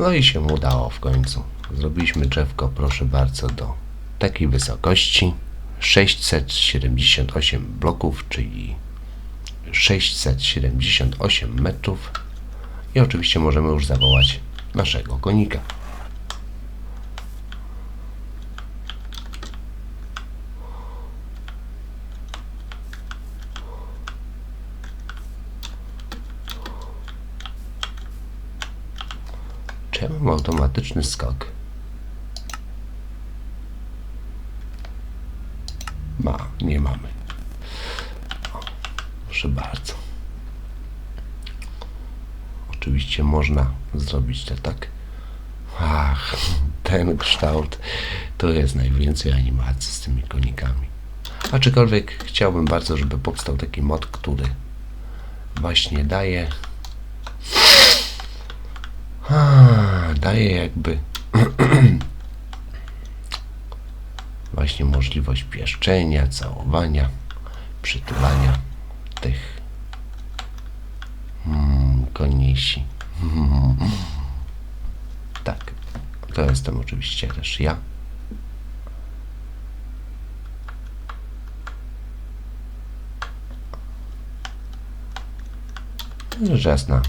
No i się udało w końcu. Zrobiliśmy drzewko, proszę bardzo, do takiej wysokości 678 bloków, czyli 678 metrów. I oczywiście możemy już zawołać naszego konika. Mam automatyczny skok? Ma, nie mamy. Proszę bardzo. Oczywiście można zrobić to tak. Ach, ten kształt to jest najwięcej animacji z tymi konikami. Aczkolwiek chciałbym bardzo, żeby powstał taki mod, który właśnie daje daje jakby właśnie możliwość pieszczenia, całowania, przytulania tych mm, konisi. Tak, to jestem oczywiście też ja. Rzecz jasna,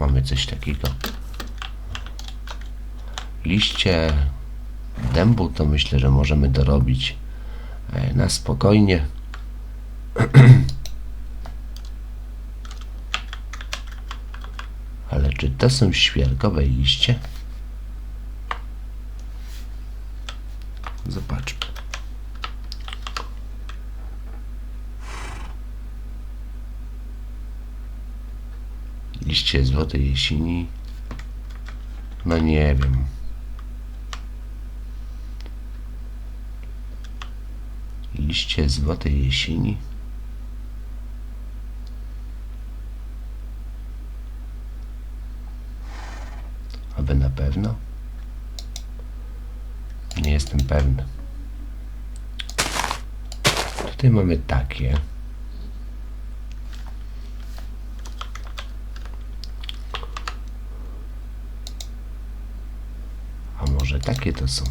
mamy coś takiego. Liście dębu to myślę, że możemy dorobić e, na spokojnie. Ale czy to są świerkowe liście? Zobaczmy. Liście złotej jesieni. No nie wiem. Liście złotej jesieni. Aby na pewno? Nie jestem pewny. Tutaj mamy takie. A może takie to są?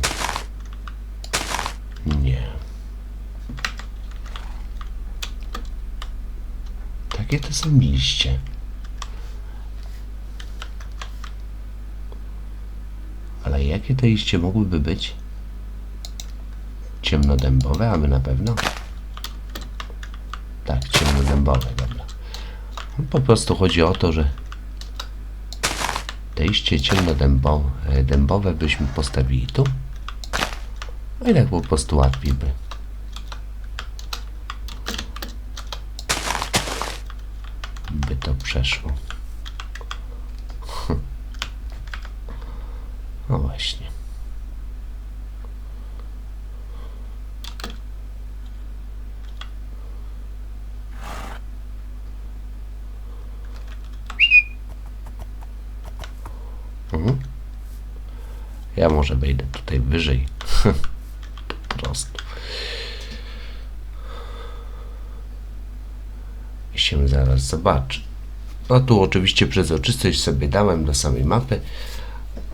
Nie. Takie to są liście. Ale jakie te liście mogłyby być? Ciemnodębowe, aby na pewno? Tak, ciemnodębowe, dobra. Po prostu chodzi o to, że te liście ciemnodębowe dębowe byśmy postawili tu. No i tak po prostu łatwiej by. By to przeszło. No właśnie. Mhm. Ja może wejdę tutaj wyżej. po prostu. I się zaraz zobaczy. No tu oczywiście przezroczystość sobie dałem do samej mapy.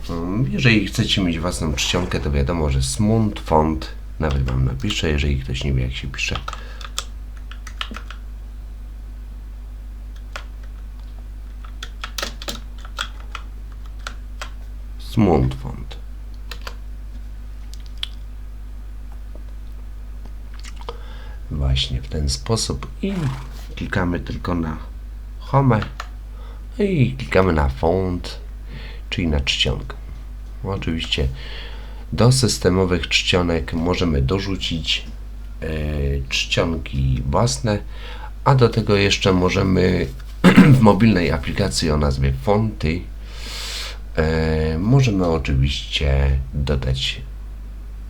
Mm, Jeżeli chcecie mieć własną czcionkę, to wiadomo, że smund, font, nawet wam napiszę, jeżeli ktoś nie wie jak się pisze. Smund font. Właśnie w ten sposób i klikamy tylko na home i klikamy na font, czyli na czcionkę. Oczywiście do systemowych czcionek możemy dorzucić e, czcionki własne, a do tego jeszcze możemy w mobilnej aplikacji o nazwie Fonty e, możemy oczywiście dodać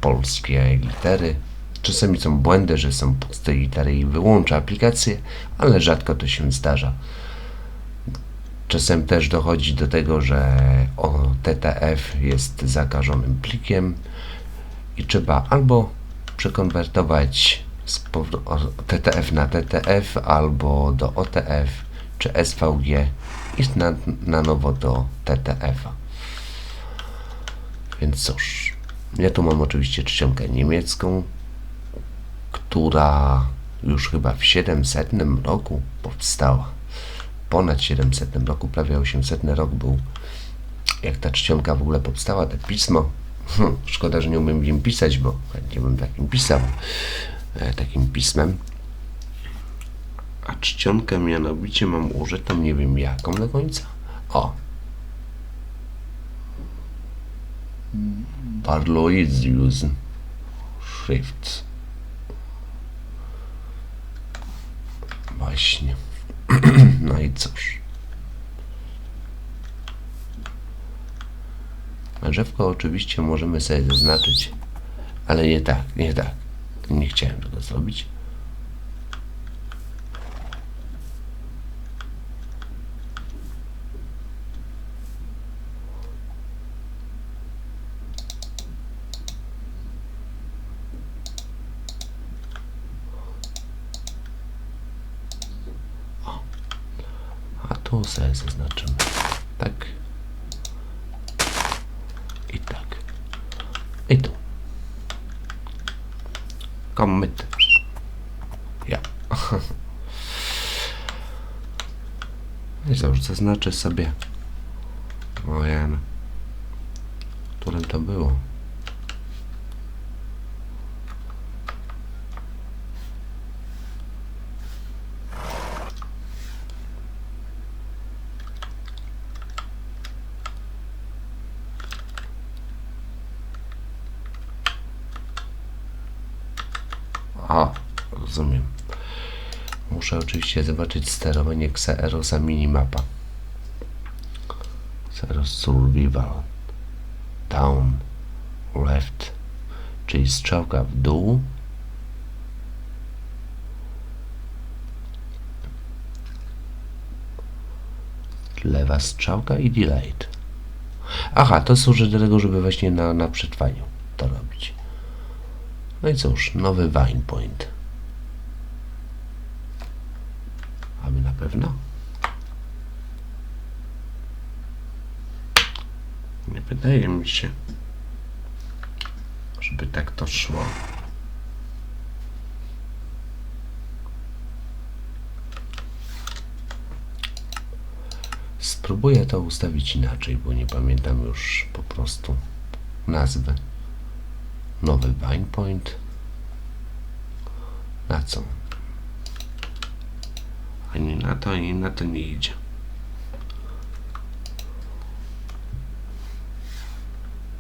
polskie litery. Czasami są błędy, że są puste litery i wyłącza aplikację, ale rzadko to się zdarza. Czasem też dochodzi do tego, że o, TTF jest zakażonym plikiem i trzeba albo przekonwertować z TTF na TTF, albo do OTF czy SVG i na, na nowo do TTF-a. Więc cóż, ja tu mam oczywiście czcionkę niemiecką, która już chyba w 700 roku powstała. Ponad 700 roku, prawie 800 rok był, jak ta czcionka w ogóle powstała, to pismo. Hm, szkoda, że nie umiem im pisać, bo chętnie bym takim pisał, e, takim pismem. A czcionkę mianowicie mam użytą, nie wiem jaką do końca. O! Parloidzius Schrift. Właśnie. No i cóż. Drzewko oczywiście możemy sobie zaznaczyć, ale nie tak, nie tak. Nie chciałem tego zrobić. A tu sobie zaznaczymy. Tak. I tak. I tu. Commit. Ja. I zaznaczę sobie. O Jan. Którym to było? A, rozumiem. Muszę oczywiście zobaczyć sterowanie Xerosa Minimapa. Xeros Survival. Down. Left. Czyli strzałka w dół. Lewa strzałka i delayed. Aha, to służy do tego, żeby właśnie na, na przetrwaniu to robić. No i cóż, nowy Vine Point. Aby na pewno? Nie wydaje mi się, żeby tak to szło. Spróbuję to ustawić inaczej, bo nie pamiętam już po prostu nazwy nowy Vine Point. Na co? Ani na to, ani na to nie idzie.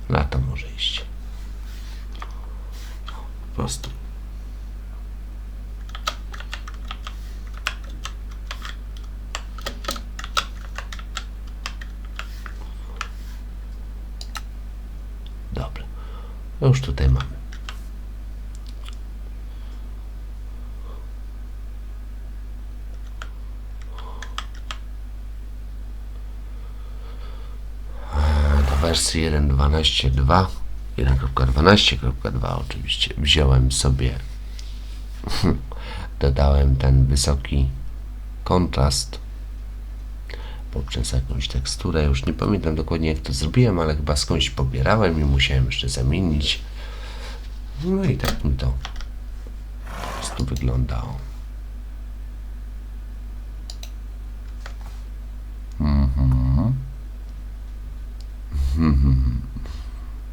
Na to może iść. Po prostu. Dobra. No już tutaj mamy. do wersji 1.12.2 1.12.2 oczywiście. Wziąłem sobie dodałem ten wysoki kontrast poprzez jakąś teksturę. Już nie pamiętam dokładnie jak to zrobiłem ale chyba skądś pobierałem i musiałem jeszcze zamienić. No i tak mi to po prostu wyglądało. Mhm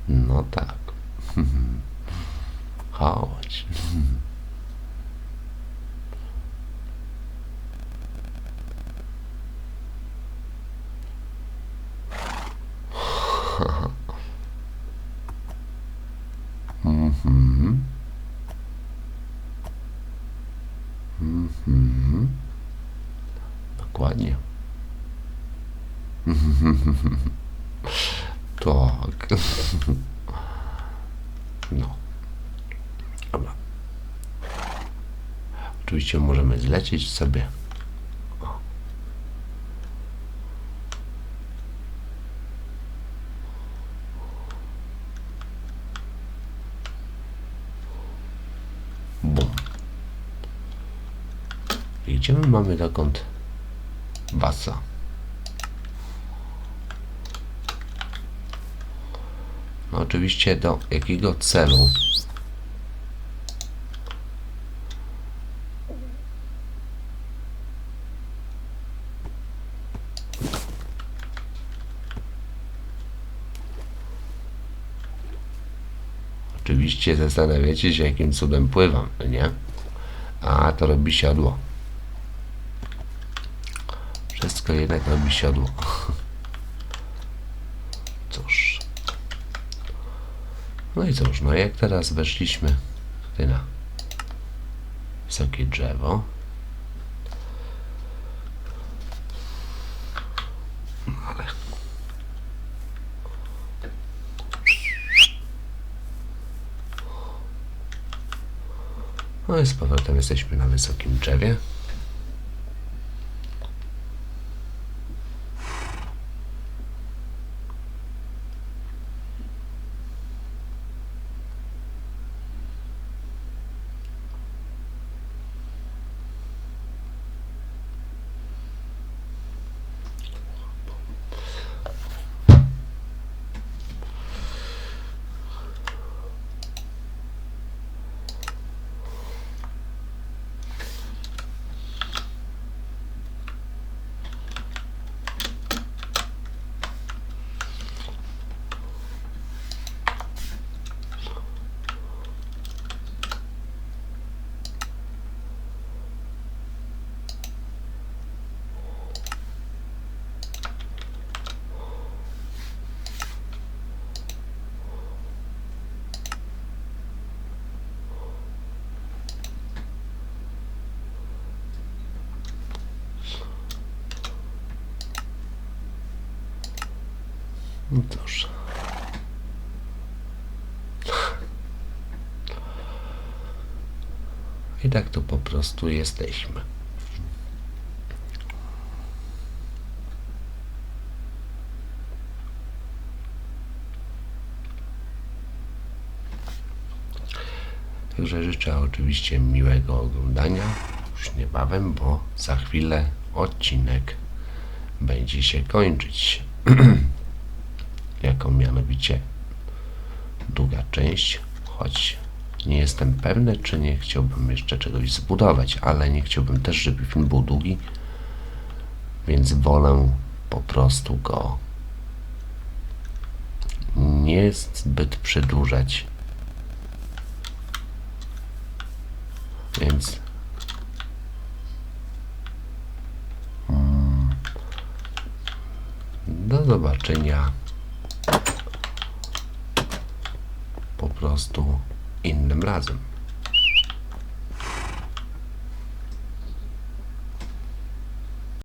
No tak. Chodź. Mhm. Mhm. Dokładnie. Tak. No. Dobra. Oczywiście możemy zlecieć sobie. O. I gdzie my mamy dokąd wasa? No oczywiście do jakiego celu? Oczywiście zastanawiacie się, jakim cudem pływam, nie? A, to robi siodło. Wszystko jednak robi siodło. Cóż. No i cóż, no jak teraz weszliśmy tutaj na wysokie drzewo. No i z powrotem jesteśmy na wysokim drzewie. No cóż. I tak tu po prostu jesteśmy. Także życzę oczywiście miłego oglądania już niebawem, bo za chwilę odcinek będzie się kończyć. Jako mianowicie druga część, choć nie jestem pewny, czy nie chciałbym jeszcze czegoś zbudować, ale nie chciałbym też, żeby film był długi, więc wolę po prostu go nie zbyt przedłużać. Więc mm, do zobaczenia po prostu innym razem.